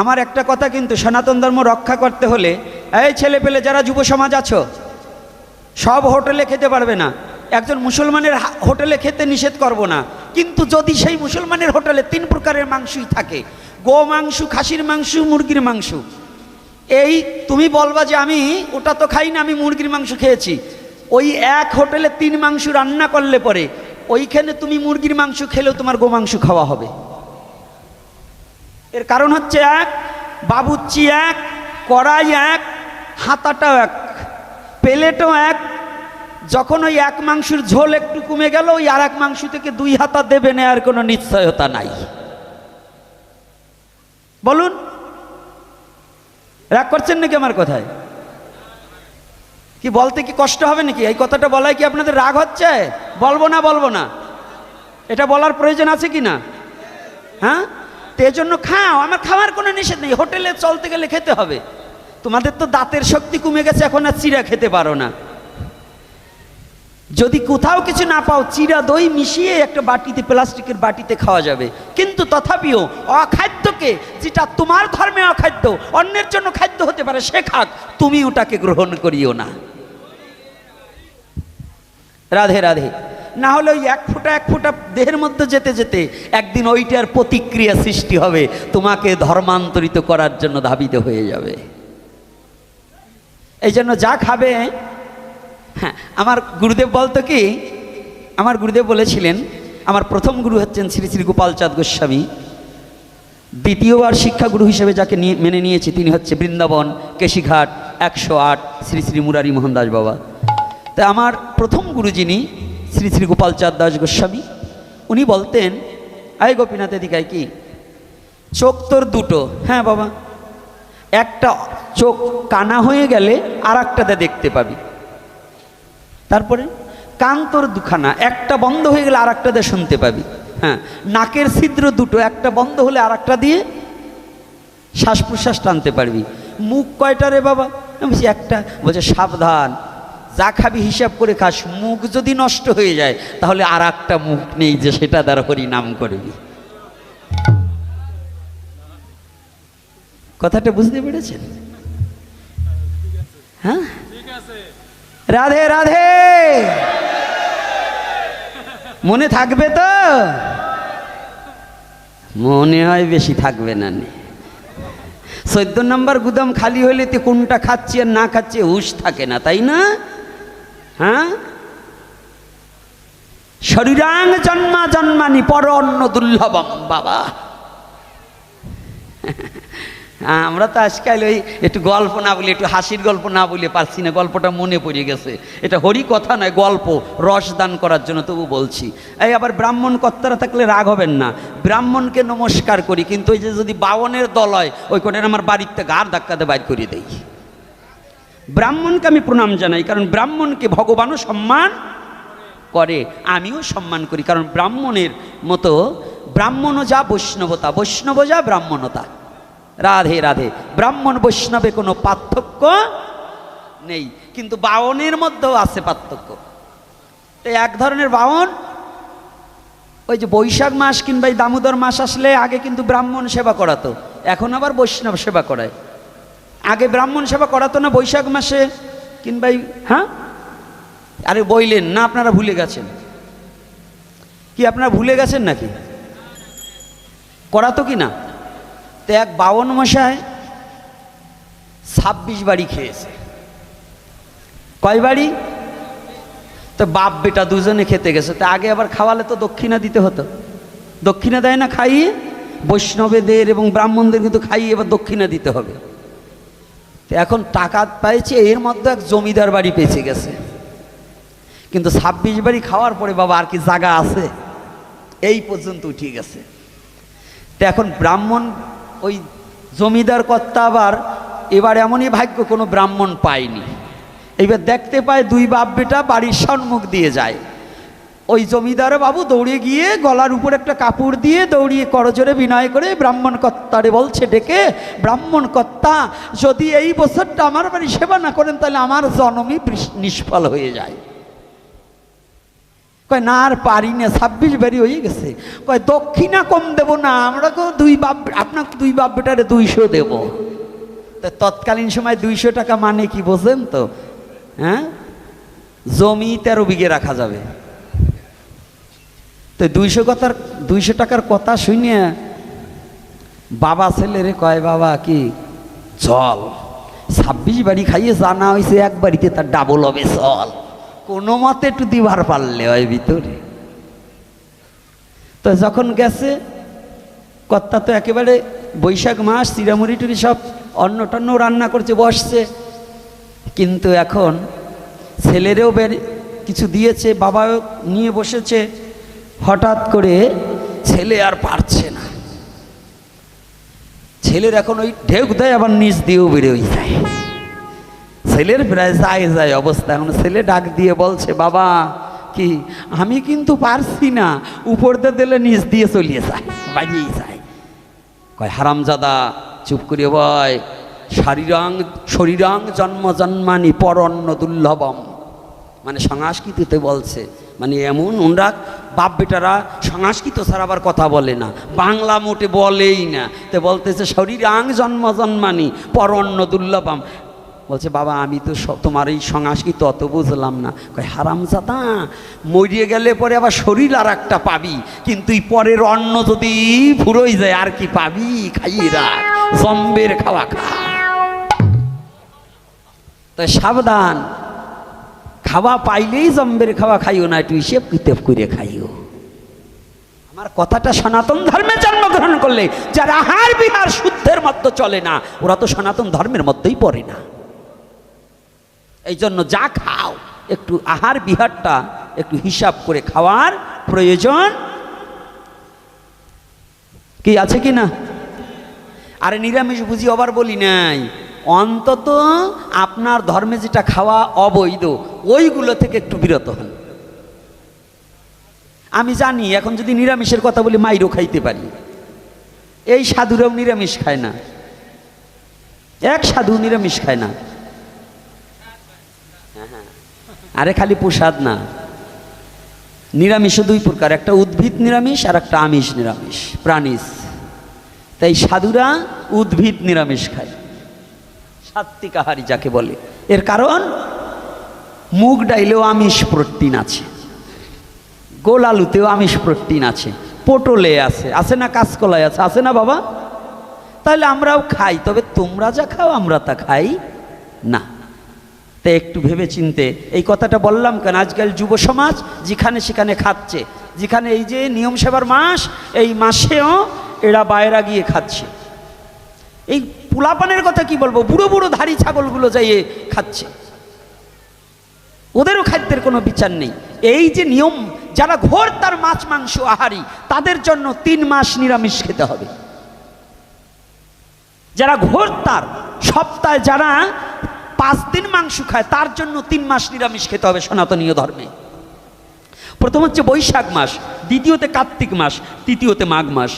আমার একটা কথা কিন্তু সনাতন ধর্ম রক্ষা করতে হলে এই ছেলে পেলে যারা যুব সমাজ আছো, সব হোটেলে খেতে পারবে না। একজন মুসলমানের হোটেলে খেতে নিষেধ করব না। কিন্তু যদি সেই মুসলমানের হোটেলে তিন প্রকারের মাংসই থাকে। গো মাংস, খাসির মাংস, মুরগির মাংস। এই তুমি বলবা যে আমি, ওটা তো খাই না, আমি মুরগির মাংস খেয়েছি। ওই এক হোটেলে তিন মাংস রান্না করলে পরে, ওইখানে তুমি মুরগির মাংস খেলেও তোমার গো মাংস খাওয়া হবে। এর কারণ হচ্ছে এক বাবুচ্চি এক, কড়াই এক, হাতাটাও এক, প্লেটও এক। যখন ওই এক মাংসের ঝোল একটু কমে গেল, ওই আর এক মাংস থেকে দুই হাতা দেবে নেওয়ার কোনো নিশ্চয়তা নাই। বলুন, রাগ করছেন নাকি আমার কথায়? কি বলতে কি কষ্ট হবে নাকি? এই কথাটা বলায় কি আপনাদের রাগ হচ্ছে? বলব না বলব না। এটা বলার প্রয়োজন আছে কি না? হ্যাঁ? তো এজন্য খাও, আমার খাওয়ার কোনো নিষেধ নেই। হোটেলে চলতে গেলে খেতে হবে। তোমাদের তো দাঁতের শক্তি কমে গেছে, এখন আর চিরা খেতে পারো না। যদি কোথাও কিছু না পাও চিরা দই মিশিয়ে একটা বাটিতে, প্লাস্টিকের বাটিতে খাওয়া যাবে। কিন্তু তথাপিও অখাদ্যকে, যেটা তোমার ধর্মে অখাদ্য, অন্যের জন্য খাদ্য হতে পারে, সে খাক। তুমি ওটাকে গ্রহণ করিও না। রাধে রাধে। না হলে ওই এক ফোঁটা এক ফোঁটা দেহের মধ্যে যেতে যেতে একদিন ওইটার প্রতিক্রিয়া সৃষ্টি হবে, তোমাকে ধর্মান্তরিত করার জন্য ধাবিত হয়ে যাবে। এই জন্য যা খাবে হ্যাঁ আমার গুরুদেব বলতো কি, আমার গুরুদেব বলেছিলেন, আমার প্রথম গুরু হচ্ছেন শ্রী শ্রী গোপালচাঁদ গোস্বামী। দ্বিতীয়বার শিক্ষাগুরু হিসেবে যাকে নিয়ে, মেনে নিয়েছি, তিনি হচ্ছে বৃন্দাবন, কেশিঘাট, একশো আট, শ্রী শ্রী মুরারি মোহনদাস বাবা। তা আমার প্রথম গুরু যিনি শ্রী শ্রী গোপালচাঁদ দাস গোস্বামী। উনি বলতেন, আয় গোপীনাথ এদিকায় কি? চোখ তোর দুটো। হ্যাঁ বাবা। একটা চোখ কানা হয়ে গেলে আর একটাতে দেখতে পাবি। তারপরে? কান তোর দুখানা, একটা বন্ধ হয়ে গেলে আর একটাতে শুনতে পাবি। হ্যাঁ। নাকের ছিদ্র দুটো, একটা বন্ধ হলে আর একটা দিয়ে শ্বাস প্রশ্বাস টানতে পারবি। মুখ কয়টা রে বাবা? আমি একটা। বলছে, সাবধান। যা খাবি হিসাব করে খাস, মুখ যদি নষ্ট হয়ে যায়, তাহলে আর একটা মুখ নেই যে সেটা দ্বারা নাম করবি। কথাটা বুঝতে পেরেছেন? হ্যাঁ? রাধে রাধে! মনে থাকবে তো? মনে হয় বেশি থাকবে না। চোদ্দ নম্বর গুদাম খালি হইলে তো কোনটা খাচ্ছি আর না খাচ্ছি, হুশ থাকে না, তাই না? হ্যাঁ? শরীরাং জন্মা জন্মানি পর অন্য দুর্লভম, বাবা। আমরা তো আজকাল ওই একটু গল্প না বলি, একটু হাসির গল্প না বলে, পারছি না, গল্পটা মনে পড়ে গেছে। এটা হরি কথা নয়, গল্প, রস দান করার জন্য তবু বলছি। এই আবার ব্রাহ্মণ কর্তারা থাকলে রাগ হবেন না। ব্রাহ্মণকে নমস্কার করি, কিন্তু ওই যে যদি বাবনের দল হয়, ওই কোণের আমার বাড়িতে গার ধাক্কাতে বাইর করে দেই। ব্রাহ্মণকে আমি প্রণাম জানাই, কারণ ব্রাহ্মণকে ভগবানও সম্মান করে, আমিও সম্মান করি, কারণ ব্রাহ্মণের মতো ব্রাহ্মণও যা বৈষ্ণবতা বৈষ্ণব যা ব্রাহ্মণতা। রাধে রাধে, ব্রাহ্মণ বৈষ্ণবে কোনো পার্থক্য নেই, কিন্তু বাওনের মধ্যেও আছে পার্থক্য। তো এক ধরনের বাওন ওই যে বৈশাখ মাস কিংবা দামোদর মাস আসলে আগে কিন্তু ব্রাহ্মণ সেবা করাতো, এখন আবার বৈষ্ণব সেবা করায়। আগে ব্রাহ্মণ সেবা করাতো না বৈশাখ মাসে? কিংবা হ্যাঁ? আরে বইলেন, না আপনারা ভুলে গেছেন। কি আপনারা ভুলে গেছেন নাকি? করাতো কি না? তো এক বাউন মশায় ছাব্বিশ বাড়ি খেয়েছে। কয় বাড়ি? তো বাপ বেটা দুজনে খেতে গেছে। তো আগে আবার খাওয়ালে তো দক্ষিণা দিতে হতো। দক্ষিণা দেয় না খাইয়ে? বৈষ্ণবেদের এবং ব্রাহ্মণদের কিন্তু খাইয়ে এবার দক্ষিণা দিতে হবে। এখন টাকা পাইছে, এর মধ্যে এক জমিদার বাড়ি পেয়েছে গেছে। কিন্তু ছাব্বিশ বাড়ি খাওয়ার পরে বাবা আর কি জায়গা আছে? এই পর্যন্ত উঠে গেছে। তো এখন ব্রাহ্মণ, ওই জমিদার কর্তা আবার এবার এমনই ভাগ্য কোনো ব্রাহ্মণ পায়নি। এবার দেখতে পায় দুই বাপ বেটা বাড়ির সম্মুখ দিয়ে যায়। ওই জমিদার বাবু দৌড়ে গিয়ে গলার উপর একটা কাপড় দিয়ে দৌড়িয়ে করজোরে বিনয় করে, ব্রাহ্মণ কর্তারে বলছে ডেকে, ব্রাহ্মণ কর্তা, যদি এই বছরটা আমার বাড়ি সেবা না করেন, তাহলে আমার জনমই নিষ্ফল হয়ে যায়। কয়, না, আর পারি না, ছাব্বিশ বাড়ি হয়ে গেছে। কয়, দক্ষিণা কম দেব না, আমরা তো দুই বাপ, আপনাকে দুই বাপ বেটারে দুইশো দেব। তা তৎকালীন সময় দুইশো টাকা মানে কি, বোঝেন তো? হ্যাঁ? জমি তেরো বিঘে রাখা যাবে। তো দুইশো কথার, দুইশো টাকার কথা শুনিয়া বাবা ছেলেরে কয়, বাবা, কি চল ছাব্বিশ বাড়ি খাইয়ে জানা হয়েছে এক বাড়িতে তার ডাবল হবে চল কোনো মতে একটু দিবার পারলে হয় ভিতরে। তো যখন গেছে, কর্তা তো একেবারে বৈশাখ মাস চিরামুড়ি টুরি সব অন্ন টন্ন রান্না করছে, বসছে। কিন্তু এখন ছেলেরেও বের, কিছু দিয়েছে, বাবাও নিয়ে বসেছে। হঠাৎ করে ছেলে আর পারছে না। ছেলের এখন ওই ঢেউ দেয়, আবার নিচ দিয়েও বেরোই যায়। ছেলের প্রায় যায় যায় অবস্থা। এখন ছেলে ডাক দিয়ে বলছে, বাবা, কি, আমি কিন্তু পারছি না। উপর দিয়ে দিলে নিচ দিয়ে চলিয়ে যায় বাড়িয়েই যায়। কয়, হারামজাদা, চুপ করিয়ে বয়। শারীরাং, শরীরাং জন্ম জন্মানি পরন্ন দুর্লভম। মানে সংস্কৃতিতে বলছে মানে এমন ওনরা বাপ বেটারা সংস্কৃত ছাড়া আবার কথা বলে না। বাংলা মোটে বলেই না। তো বলতেছে, শরীরাং জন্ম জন্মানি পরন্ন দুর্লভাম। বলছে, বাবা, আমি তো তোমার এই সংস্কৃত অত বুঝলাম না। কয় হারামজাদা মরিয়ে গেলে পরে আবার শরীর আর একটা পাবি। কিন্তু এই পরের অন্ন যদি ফুরোই যায়, আর কি পাবি? খাইয়ে রাখ, জম্বের খাওয়া খা। তাই সাবধান খাওয়া পাইলেই জম্বের খাওয়া খাইও, না একটু হিসেব কিতেব করে খাইও। আমার কথাটা সনাতন ধর্মে জন্মগ্রহণ করলে, যারা আহার বিহার শুদ্ধের মধ্যে চলে না, ওরা তো সনাতন ধর্মের মধ্যেই পড়ে না। এই জন্য যা খাও, একটু আহার বিহারটা একটু হিসাব করে খাওয়ার প্রয়োজন। কি আছে কি না? আরে নিরামিষ বুঝি আবার বলি নাই। অন্তত আপনার ধর্মে যেটা খাওয়া অবৈধ, ওইগুলো থেকে একটু বিরত হন। আমি জানি, এখন যদি নিরামিষের কথা বলি, মাইরও খাইতে পারি। এই সাধুরাও নিরামিষ খায় না। এক সাধু নিরামিষ খায় না। আরে খালি প্রসাদ না। নিরামিষও দুই প্রকার, একটা উদ্ভিদ নিরামিষ আর একটা আমিষ নিরামিষ, প্রাণীজ। তাই সাধুরা উদ্ভিদ নিরামিষ খায়। সাত্বিক আহারি যাকে বলে। এর কারণ, মুগ ডাইলেও আমিষ প্রোটিন আছে, গোল আলুতেও আমিষ প্রোটিন আছে, পটলে আছে আছে না কাঁচকলায় আছে আছে না বাবা? তাহলে আমরাও খাই, তবে তোমরা যা খাও, আমরা তা খাই না। তাই একটু ভেবে চিনতে এই কথাটা বললাম কেন? আজকাল যুব সমাজ যেখানে সেখানে খাচ্ছে, যেখানে এই যে নিয়ম সেবার মাস, এই মাসেও এরা বাইরা গিয়ে খাচ্ছে। এই পোলাপানের কথা কি বলব? বুড়ো বুড়ো ধাড়ি ছাগলগুলো যাইয়ে খাচ্ছে। ওদেরও খাদ্যের কোনো বিচার নেই। এই যে নিয়ম, যারা ঘোর তার মাছ, মাংস, আহারি, তাদের জন্য তিন মাস নিরামিষ খেতে হবে। যারা ঘোর তার, সপ্তাহে যারা পাঁচ দিন মাংস খায়, তার জন্য তিন মাস নিরামিষ খেতে হবে সনাতনীয় ধর্মে। প্রথম হচ্ছে বৈশাখ মাস, দ্বিতীয়তে কার্তিক মাস, তৃতীয়তে মাঘ মাস।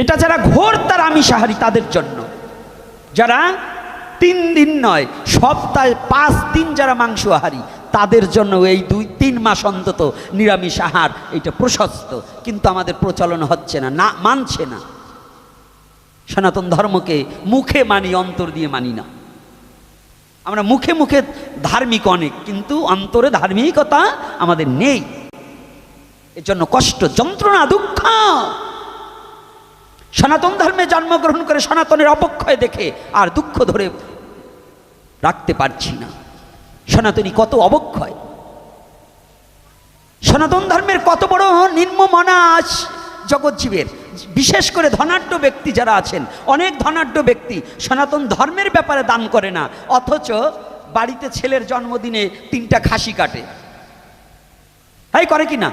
এটা যারা ঘোর তার আমিষাহারি তাদের জন্য। যারা তিন দিন নয়, সপ্তাহে পাঁচ দিন যারা মাংস আহারি, তাদের জন্য এই দুই, তিন মাস অন্তত নিরামিষ আহার, এটা প্রশস্ত। কিন্তু আমাদের প্রচলন হচ্ছে না না, মানছে না। সনাতন ধর্মকে মুখে মানি, অন্তর দিয়ে মানি না। আমরা মুখে মুখে ধার্মিক অনেক, কিন্তু অন্তরে ধার্মিকতা আমাদের নেই। এর জন্য কষ্ট, যন্ত্রণা, দুঃখ সনাতন ধর্মে জন্মগ্রহণ করে সনাতনের অবক্ষয় দেখে আর দুঃখ ধরে রাখতে পারছি না। সনাতনী কত অবক্ষয়। সনাতন ধর্মের কত বড় নিম্ন মনাস জগৎজীবের বিশেষ করে ধনাঢ্য ব্যক্তি যারা আছেন, অনেক ধনাঢ্য ব্যক্তি সনাতন ধর্মের ব্যাপারে দান করে না, অথচ বাড়িতে ছেলের জন্মদিনে তিনটা খাসি কাটে। হাই করে কি না?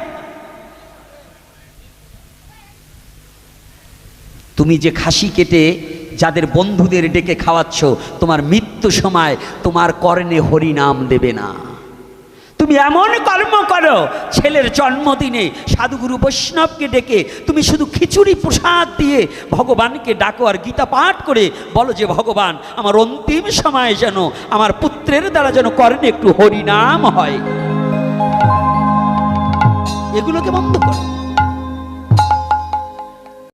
তুমি যে খাসি কেটে যাদের বন্ধুদের ডেকে খাওয়াচ্ছ, তোমার মৃত্যু সময় তোমার কর্ণে হরি নাম দেবে না। তুমি এমন কর্ম করো, ছেলের জন্মদিনে সাধুগুরু বৈষ্ণবকে ডেকে তুমি শুধু খিচুড়ি প্রসাদ দিয়ে ভগবানকে ডাকো আর গীতা পাঠ করে বলো যে, ভগবান, আমার অন্তিম সময়ে যেন আমার পুত্রের দ্বারা যেন কর্ণে একটু হরিনাম হয়। এগুলোকে বন্ধ করো।